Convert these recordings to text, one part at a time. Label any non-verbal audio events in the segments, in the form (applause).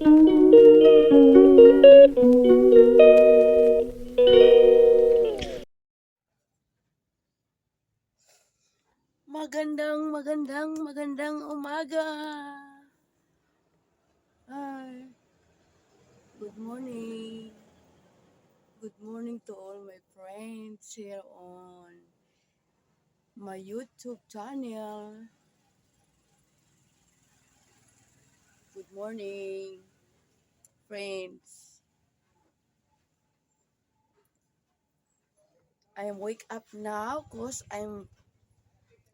Magandang, magandang, magandang umaga. Hi. Good morning. Good morning to all my friends here on my YouTube channel. Good morning, friends. I wake up now because I'm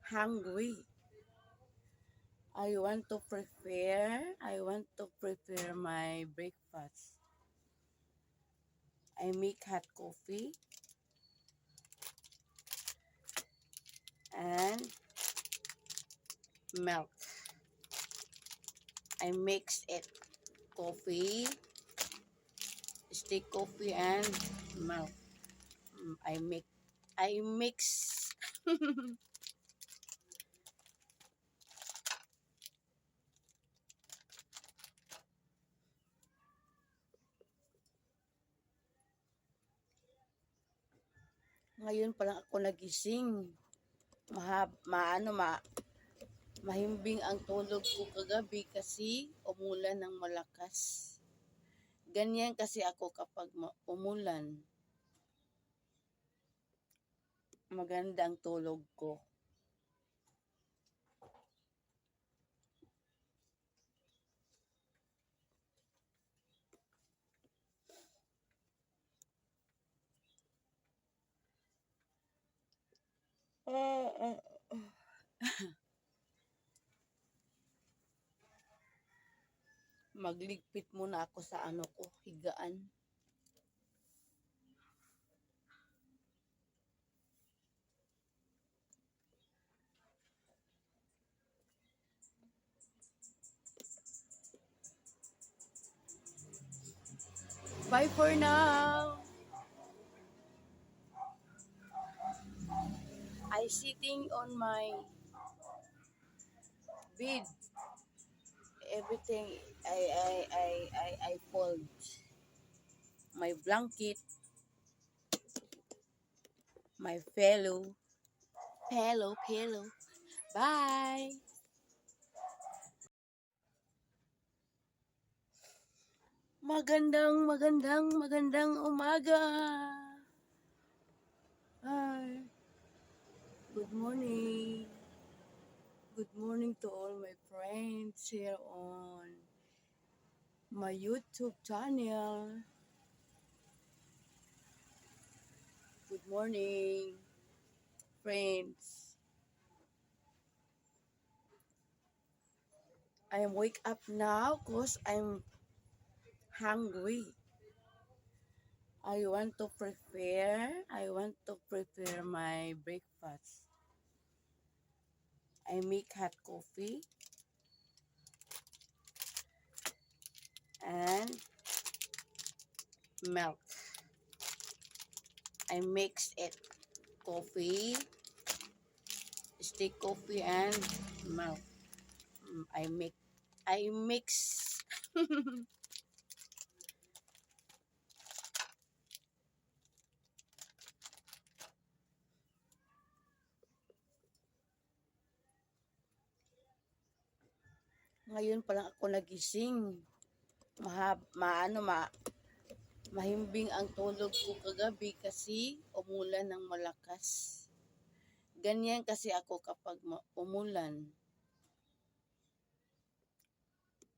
hungry. I want to prepare, I want to prepare my breakfast. I make hot coffee and milk. I mix it coffee, stick coffee and milk. I make I mix (laughs) Ngayon pa lang ako nagising. Mahab, maano, ma, mahimbing ang tulog ko kagabi kasi umulan ng malakas. Ganyan kasi ako kapag umulan. Maganda ang tulog ko. Ah, ah, Magligpit muna ako sa ano ko, higaan. Bye for now. I sitting on my bed. Everything I I I I, I fold my blanket, my pillow, pillow, pillow. Bye. Magandang, magandang, magandang umaga. Hi. Good morning. Good morning to all my friends here on my YouTube channel. Good morning, friends. I wake up now because I'm hungry. I want to prepare, I want to prepare my breakfast. I make hot coffee and milk. I mix it coffee, stick coffee and milk. Mm, I make I mix (laughs) Ngayon pa lang ako nagising. Mahab, maano, ma, mahimbing ang tulog ko kagabi kasi umulan ng malakas. Ganyan kasi ako kapag umulan.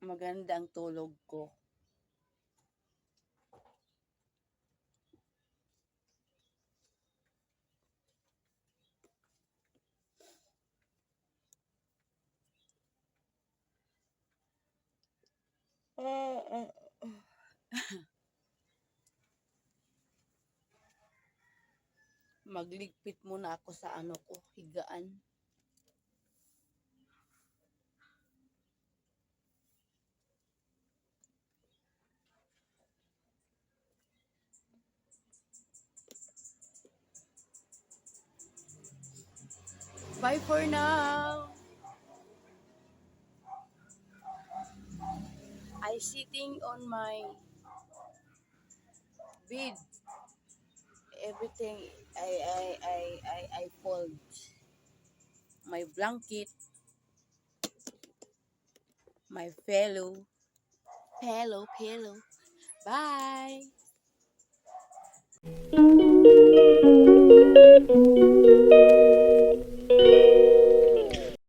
Maganda ang tulog ko. Magligpit muna ako sa ano ko, higaan. Bye for now. I sitting on my bed. Everything I I I I I fold. My blanket. My pillow. Pillow, pillow. Bye.